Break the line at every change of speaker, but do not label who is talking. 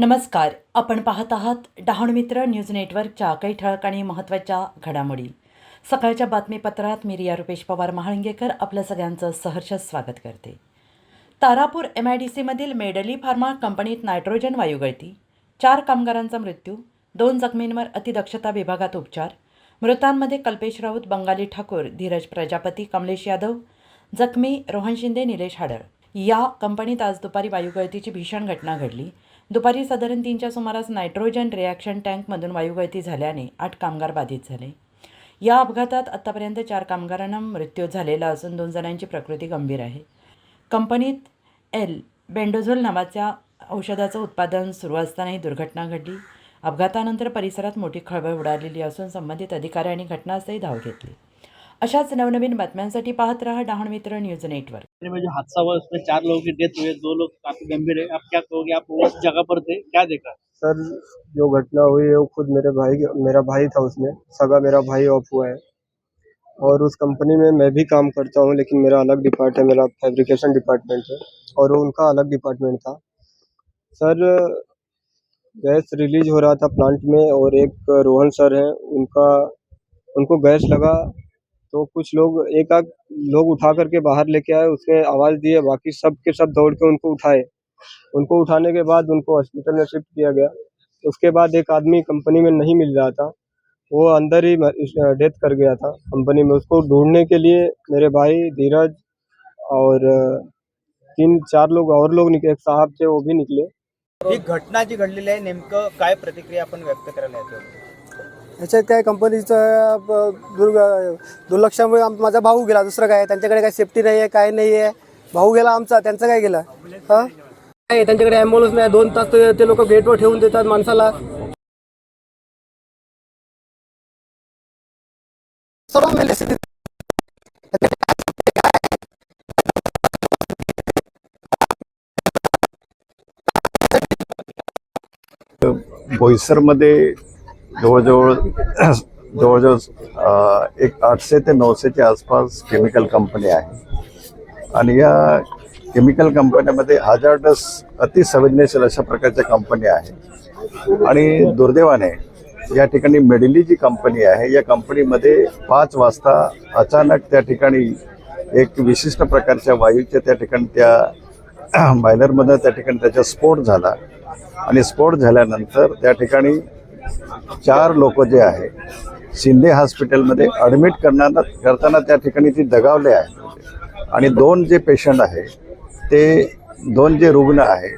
नमस्कार. आपण पाहत आहात डहाणू मित्र न्यूज नेटवर्कच्या काही ठळक आणि महत्त्वाच्या घडामोडी. सकाळच्या बातमीपत्रात मी रिया रुपेश पवार महाळंगेकर आपलं सगळ्यांचं सहर्ष स्वागत करते. तारापूर एम आय डी सीमधील मेडली फार्मा कंपनीत नायट्रोजन वायू गळती. चार कामगारांचा मृत्यू दोन जखमींवर अतिदक्षता विभागात उपचार मृतांमध्ये कल्पेश राऊत बंगाली ठाकूर धीरज प्रजापती कमलेश यादव जखमी रोहन शिंदे निलेश हाडळ. या कंपनीत आज दुपारी वायुगळतीची भीषण घटना घडली. दुपारी साधारण तीनच्या सुमारास नायट्रोजन रिॲक्शन टँकमधून वायुगळती झाल्याने आठ कामगार बाधित झाले. या अपघातात आत्तापर्यंत चार कामगारांना मृत्यू झालेला असून दोन जणांची प्रकृती गंभीर आहे. कंपनीत एल बेंडोझोल नावाच्या औषधाचं उत्पादन सुरू असताना ही दुर्घटना घडली. अपघातानंतर परिसरात मोठी खळबळ उडालेली असून संबंधित अधिकाऱ्यांनी घटनास्थळी धाव घेतली. अशाच नवनवीन बातम्यांसाठी पाहत रहा डहाण मित्र न्यूज़ नेटवर्क.
में जो हादसा हुआ उसमें चार लोगों की डेथ हुई है दो लोग काफ़ी गंभीर है आप क्या कहोगे? आप उस जगह पर थे? क्या देखा?
सर जो घटना हुई है वो खुद मेरे भाई मेरा भाई था उसमें। सगा मेरा भाई ऑफ़ हुआ है। और उस कंपनी में मैं भी काम करता हूँ लेकिन मेरा अलग डिपार्ट है मेरा फैब्रिकेशन डिपार्टमेंट है। और वो उनका अलग डिपार्टमेंट था। सर गैस रिलीज़ हो रहा था प्लांट में और एक रोहन सर हैं उनका उनको गैस लगा तो कुछ लोग, एक आध लोग उठा करके बाहर लेके आए उसमें आवाज़ दिए, बाकी सब के सब दौड़ के उनको उठाए। उनको उठाने के बाद उनको हॉस्पिटल में शिफ्ट किया गया। उसके बाद एक आदमी कंपनी में नहीं मिल रहा था। वो अंदर ही डेथ कर गया था कंपनी में। उसको ढूँढने के लिए मेरे भाई धीरज और, तीन, चार लोग और लोग निकले एक साहब थे, वो भी निकले।
ही घटना जी घडलेली आहे, नेमकं प्रतिक्रिया आपण व्यक्त करायला
याच्यात काय कंपनीचं दुर्ग दुर्लक्षामुळे आम- माझा भाऊ गेला दुसरं काय त्यांच्याकडे काय सेफ्टी नाही आहे काय नाही आहे भाऊ गेला आमचा त्यांचं काय गेलं? हां? काय त्यांच्याकडे ॲम्ब्युलन्स नाही दोन तास ते- लोक गेटवर ठेवून देतात माणसाला.
बोईसरमध्ये जवळजवळ जवळजवळ एक आठशे ते नऊशेच्या आसपास केमिकल कंपनी आहे. आणि या केमिकल कंपन्यामध्ये हजार्डस अतिसंवेदनशील अशा प्रकारच्या कंपनी आहेत. आणि दुर्दैवाने या ठिकाणी मेडिली जी कंपनी आहे या कंपनीमध्ये पाच वाजता अचानक त्या ठिकाणी एक विशिष्ट प्रकारच्या वायूच्या त्या ठिकाणी त्या बायलरमधनं त्या ठिकाणी त्याचा स्फोट झाला. आणि स्फोट झाल्यानंतर त्या ठिकाणी चार लोक जे आहे शिंदे हॉस्पिटलमध्ये ॲडमिट करणार करताना त्या ठिकाणी ती दगावले आहे. आणि दोन जे पेशंट आहे ते दोन जे रुग्ण आहे